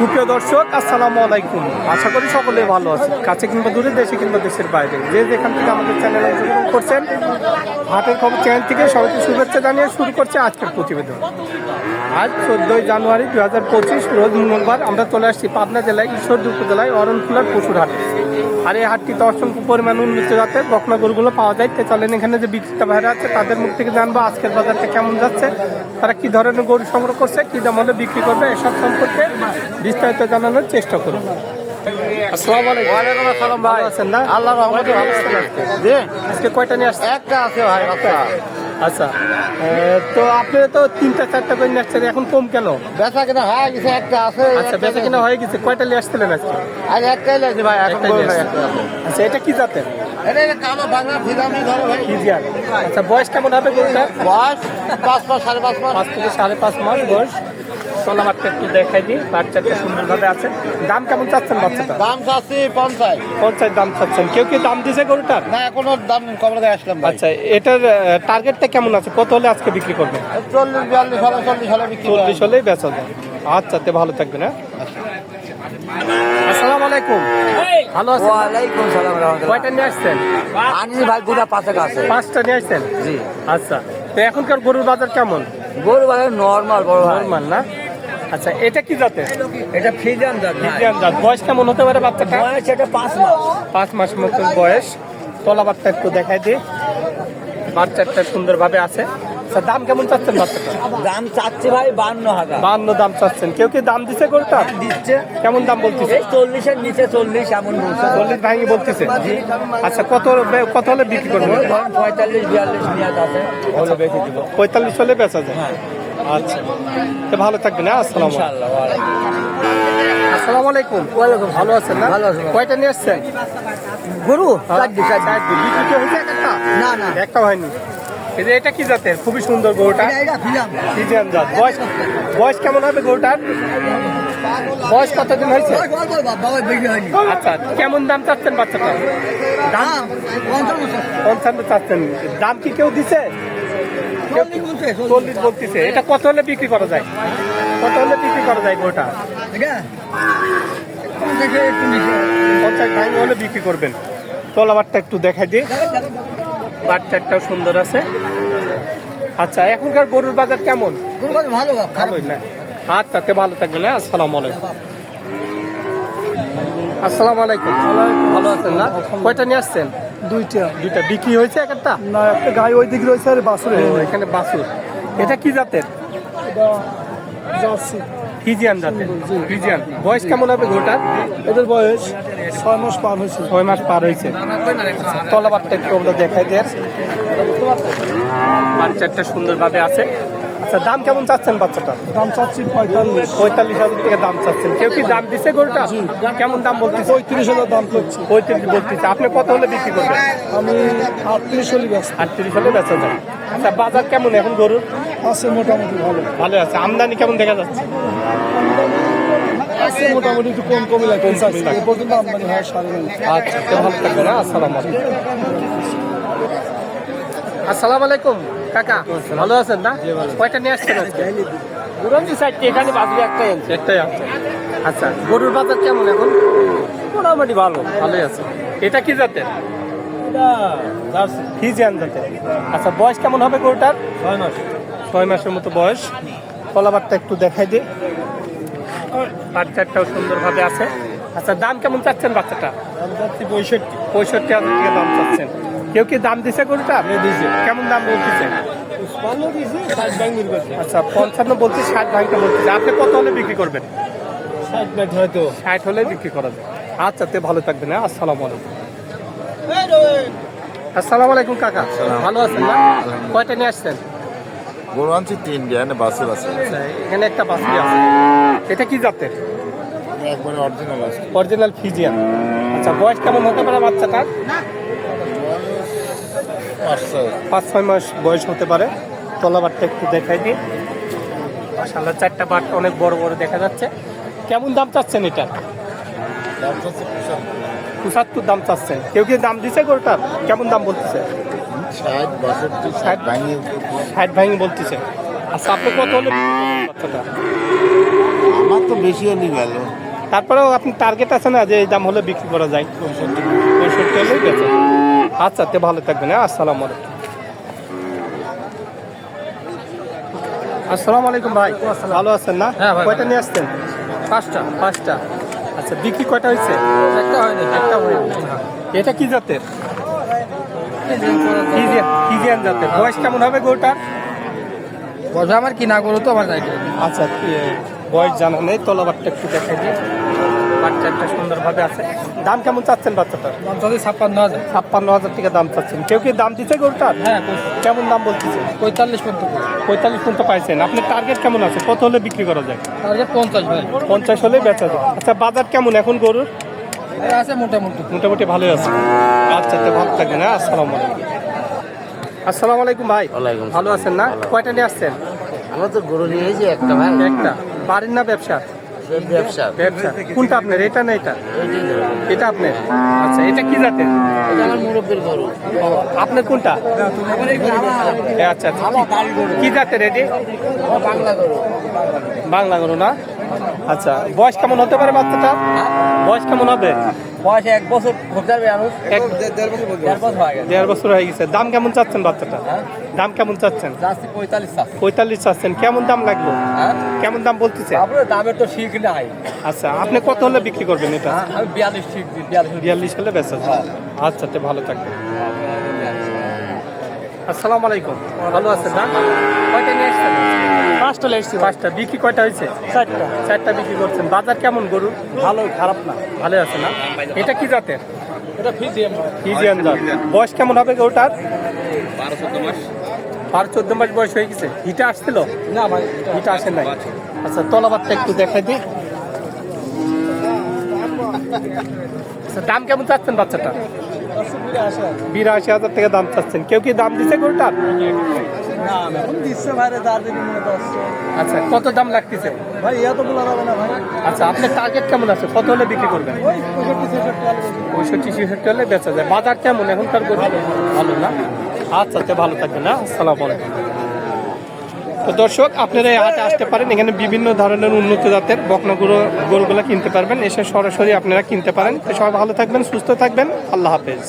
সুপ্রিয় দর্শক, আসসালামু আলাইকুম। আশা করি সকলে ভালো আছে কাছে কিংবা দূরে, দেশে কিংবা দেশের বাইরে। যে যেখান থেকে আমাদের চ্যানেল অংশগ্রহণ করছেন হাতের খবর চ্যানেল থেকে সবাইকে শুভেচ্ছা জানিয়ে শুরু করছে আজকের প্রতিবেদন। আজ চোদ্দোই জানুয়ারি দু হাজার পঁচিশ, রোজ মঙ্গলবার আমরা চলে আসছি পাবনা জেলায়, ঈশ্বরদী উপজেলায় অরণখোলার পশুর হাট আর এই হাটটিতে অসংখ্য পরিমাণ উন্নত জাতের বকনা গরুগুলো পাওয়া যায়। তো চলেন এখানে যে বিক্রেতা ভাইরা আছে তাদের মুখ থেকে জানব আজকের বাজারটা কেমন যাচ্ছে তারা কি ধরনের গরু সংগ্রহ করছে কি দাম হলে বিক্রি করবে এসব সম্পর্কে বিস্তারিত জানানোর চেষ্টা করুন আজকে কয়টা নিয়ে আসছে একটা আছে ভাই আচ্ছা। তো আপনি তো তিনটা চারটা করে নিয়ে আসছেন এখন কম কেন? বেচা কিনা হয়ে গেছে একটা আছে আচ্ছা বেচা কিনা হয়ে গেছে কয়টা নিয়ে আসছিলেন আজকে? আজ একটাই লাগছে ভাই একটা আচ্ছা এটা কি জাতের? আচ্ছা বয়স কেমন হবে বয়স পাঁচ মাস সাড়ে পাঁচ মাস। পাঁচ থেকে সাড়ে পাঁচ মাস বয়স। সোনা মাঠটা একটু দেখাই দিই বাচ্চাটা সুন্দরভাবে আছে। দাম কেমন চাচ্ছেন বাচ্চাটা? দাম চাচ্ছি পঞ্চাশ। পঞ্চাশ দাম চাচ্ছেন। কেউ কি দাম দিছে গরুটার? না এখনও দাম কবর দিয়ে আসলাম আচ্ছা এটার টার্গেটটা কেমন আছে? কত হলে আজকে বিক্রি করবেন চল্লিশ বিয়াল্লিশ হলে চল্লিশ হলে বিক্রি চল্লিশ হলেই বেচা যায়। আচ্ছা তে ভালো থাকবেন হ্যাঁ? আসসালামু আলাইকুম। ভালো আছেন? ওয়ালাইকুম সালাম রহমতুল্লাহ। কয়টা নিয়ে আসছেন? আনিস ভাই গুড়া পাশে আছে পাঁচটা নিয়ে আসছেন? জি। আচ্ছা তো এখনকার গরুর বাজার কেমন? গরু বাজার নর্মাল বড় নর্মাল না? আচ্ছা এটা কি জাতের? এটা ফ্রিজিয়ান জাত ইন্ডিয়ান জাত। বয়স কেমন হতে পারে বাচ্চাটা বয়স এটা পাঁচ মাস। পাঁচ মাস মতন বয়স। তলা বাচ্চা একটু দেখাই দিই। বাচ্চাটা সুন্দরভাবে আছে। আচ্ছা দাম কেমন চাচ্ছেন বাচ্চাটা দাম চাচ্ছে ভাই বান্ন হাজার। বান্ন দাম চাচ্ছেন। কেউ কি দাম দিছে গরুটা? দিচ্ছে। কেমন দাম বলতেছে? চল্লিশের নিচে চল্লিশ এমন বলছে। চল্লিশ ভাঙি বলতেছে। আচ্ছা কত কত হলে বিক্রি করব পঁয়তাল্লিশ বিয়াল্লিশ নিয়াত আছে পঁয়তাল্লিশ হলে বেচা যায়। হ্যাঁ। আচ্ছা। তো ভালো থাকবেন হ্যাঁ? আসসালাম ইনশাআল্লাহ ওয়ালাইকুম। আসসালামু আলাইকুম। ভালো আছেন না? ভালো আছি, ভালো। কয়টা নিয়ে আসছেন? গরু? চারটি। চারটি। বিক্রি হয়েছে একটা? না না। একটা হয়নি। এটা কি জাতের? খুবই সুন্দর গরুটা। ফিজিয়ান জাত। বয়স বয়স কেমন হবে গরুটার? বয়স কতদিন হয়েছে? আচ্ছা কেমন দাম চাচ্ছেন বাচ্চাটা দাম পঞ্চান্ন চাচ্ছেন। দাম কি কেউ দিছে? চল্লিশ বলতেছে। এটা কত হলে বিক্রি করা যায়? কত হলে বিক্রি করা যায় গরুটা পঞ্চাশ ভাঙি হলে বিক্রি করবেন। তলাবারটা একটু দেখাই দিই বাচ্চাটাও সুন্দর আছে। আচ্ছা এখনকার গরুর বাজার কেমন? ভালো ভালোই না। আচ্ছা তে ভালো থাকবেন হ্যাঁ আসসালামু আলাইকুম। আসসালামু আলাইকুম। ভালো আছেন না কয়টা নিয়ে আসছেন? দুইটা। দুইটা বিক্রি হয়েছে এক একটা? না একটা গায়ে ওই দিক রয়েছে আর বাসুরে। এখানে বাসুর। এটা কি জাতের? জার্সি। ফিজিয়ান জাতের। ফিজিয়ান। বয়স কেমন হবে গরুটার? এদের বয়স ছয় মাস পার হয়েছে। ছয় মাস পার হয়েছে। তলাবারটা একটু আমরা দেখাই দেয় বাচ্চাটা সুন্দরভাবে আছে। আচ্ছা দাম কেমন চাচ্ছেন বাচ্চাটা? দাম চাচ্ছি পঁয়তাল্লিশ। পঁয়তাল্লিশ হাজার টাকা দাম চাচ্ছেন। কেউ কি দাম দিছে গরুটা? কেমন দাম বলতেছে? পঁয়ত্রিশ হাজার দাম করছি। পঁয়ত্রিশ বলতেছে। আপনি কত হলে বিক্রি করবেন? আমি আটত্রিশ হলে আটত্রিশ হলে বেচা যায়। আচ্ছা বাজার কেমন এখন গরুর? আছে মোটামুটি ভালো। ভালো আছে। আমদানি কেমন দেখা যাচ্ছে? আছে মোটামুটি একটু কম কমই লাগে। এ পর্যন্ত আমদানি হয় সাড়ে আচ্ছা ভালো হ্যাঁ আসসালাম আলাইকুম। আসসালামু আলাইকুম। কাকা ভালো আছেন না? কয়টা নিয়ে আসছেন আজকে? গরু চারটি এখানে বাজবে একটা আনছে। একটাই আছে আচ্ছা গরুর বাজার কেমন এখন? মোটামুটি ভালো ভালোই আছে। এটা কি জাতের? ফিজিয়ান জাতের। আচ্ছা বয়স কেমন হবে গরুটার? ছয় মাস। ছয় মাসের মতো বয়স। কলাবারটা একটু দেখাই দিই বাচ্চাটাও সুন্দরভাবে আছে। আচ্ছা দাম কেমন চাচ্ছেন বাচ্চাটা? দাম চাচ্ছি পঁয়ষট্টি। পঁয়ষট্টি হাজার টাকা দাম চাচ্ছেন। কেউ কি দাম দিছে গরুটা? দিছে। কেমন দাম বলতেছে? আচ্ছা পঞ্চান্ন বলছি ষাট ভাঙটা বলতেছে। আপনি কত হলে বিক্রি করবেন? ষাট হয়তো। ষাট হলে বিক্রি করা যায়। আচ্ছা তে ভালো থাকবেন হ্যাঁ আসসালামু আলাইকুম। আসসালামু আলাইকুম কাকা। ভালো আছেন না? কয়টা নিয়ে আসছেন? গরু আনছি তিন বিয়ানে বাসুর আছে। আচ্ছা, এখানে একটা বাসি আছে। এটা কি জাতের? একবারে অরিজিনাল আছে। Original Friesian. আচ্ছা বয়স কেমন হতে পারে বাচ্চাটার? পাঁচ ছয় মাস বয়স হতে পারে। তলাবারটা একটু দেখাই দিই। মাসাল্লাহ চারটা বাট অনেক বড় বড় দেখা যাচ্ছে। কেমন দাম চাচ্ছেন এটা? পঁচাত্তর। দাম চাচ্ছেন। কেউ কি দাম দিছে গরুটার? কেমন দাম বলতেছে? ষাট ভাঙি বলতেছে। আচ্ছা আপনি কত হলে আমার তো বেশি হলে গেল। তারপরেও আপনি টার্গেট আছে না যে এই দাম হলে বিক্রি করা যায়? পঁয়ষট্টি। হলে বেচে আচ্ছা তে ভালো থাকবেন হ্যাঁ আসসালামু আলাইকুম। আসসালামু আলাইকুম ভাই ভালো আছেন না? হ্যাঁ কয়টা নিয়ে আসছেন? পাঁচটা। পাঁচটা। আচ্ছা বিক্রি কয়টা হয়েছে? একটা হয়নি একটা হয়নি। এটা কি জাতের? জাতের। বয়স কেমন হবে গরুটার? বসে আমার কি না করো তো আমার দায়িত্ব আচ্ছা বয়স জানা নেই তলাবারটা একটু দেখে দিই। বাচ্চা একটা সুন্দরভাবে আছে। দাম কেমন চাচ্ছেন বাচ্চাটার দাম চাচ্ছি ছাপ্পান্ন হাজার। ছাপ্পান্ন হাজার টাকা দাম চাচ্ছেন। কেউ কি দাম দিচ্ছে গরুটার হ্যাঁ কেমন দাম বলতেছে? পঁয়তাল্লিশ পর্যন্ত পঁয়তাল্লিশ পর্যন্ত পাইছেন। আপনার টার্গেট কেমন আছে? কত হলে বিক্রি করা যায়? টার্গেট পঞ্চাশ ভাই। পঞ্চাশ হলে বেচা যায়। আচ্ছা বাজার কেমন এখন গরুর? আছে মোটামুটি। মোটামুটি ভালোই আছে। আচ্ছা তো ভালো থাকবেন হ্যাঁ? আসসালামু আলাইকুম। আসসালামু আলাইকুম ভাই। ওয়ালাইকুম ভালো আছেন না? কয়টা নিয়ে আসছেন? আমরা তো গরু নিয়েছি একটা ভাই। একটা। বাড়ির না ব্যবসা? ব্যবসা। ব্যবসা। কোনটা আপনার? এটা না এটা? এটা আপনার? আচ্ছা এটা কি জাতের? আমার মুরব্বের গরু। আপনার কোনটা? আচ্ছা আচ্ছা কি- কি জাতের এটি? বাংলা গরু। বাংলা গরু না? আচ্ছা বয়স কেমন হতে পারে বাচ্চাটা? বয়স কেমন হবে? বয়স এক বছর যাবে মানুষ এক দেড় বছর হয়ে গেছে। দেড় বছর হয়ে গেছে। দাম কেমন চাচ্ছেন বাচ্চাটা? দাম কেমন চাচ্ছেন? পঁয়তাল্লিশ চাচ্ছেন। কেমন দাম লাগল? হ্যাঁ? কেমন দাম বলতেছে? দামের তো ঠিক নাই। আচ্ছা আপনি কত হলে বিক্রি করবেন এটা? আমি বিয়াল্লিশ ঠিক বিয়াল্লিশ হলে বেচা। আচ্ছা ভালো থাকবেন। আসসালামু আলাইকুম। ভালো আছেন না? কয়টা নিয়ে আসছেন? পাঁচটা এসছি পাঁচটা। বিক্রি কয়টা হয়েছে? চারটা। চারটা বিক্রি করছেন। বাজার কেমন গরু? ভালো খারাপ না। ভালো আছে না? এটা কি জাতের? এটা ফিজিএম ফিজিয়ান জাত। বয়স কেমন হবে গরুটার? বারো চোদ্দ মাস। বয়স হয়ে গেছে। হিটা আসছিল? না ভাই হিটা আসে নাই। আচ্ছা তলাবারটা একটু দেখাই দিই। আচ্ছা দাম কেমন চাচ্ছেন বাচ্চাটা? বিরাশি হাজার থেকে দাম চাচ্ছেন। কেউ কি দাম দিচ্ছে গরুটার আচ্ছা কত দাম লাগতেছে? ভাই ইয়া তো বলা যাবে না ভাই আচ্ছা আপনার টার্গেট কেমন আছে? কত হলে বিক্রি করবেন? পঁয়ষট্টি, ছেষট্টি হলে বেচা যায়। বাজার কেমন? এখনকার গরু ভালো না? আচ্ছা তো ভালো থাকবেন না আসসালামু আলাইকুম। তো দর্শক, আপনারা এই হাটে আসতে পারেন। এখানে বিভিন্ন ধরনের উন্নত জাতের বকনা গরু, গরুগুলো কিনতে পারবেন। এসে সরাসরি আপনারা কিনতে পারেন। সবাই ভালো থাকবেন, সুস্থ থাকবেন। আল্লাহ হাফেজ।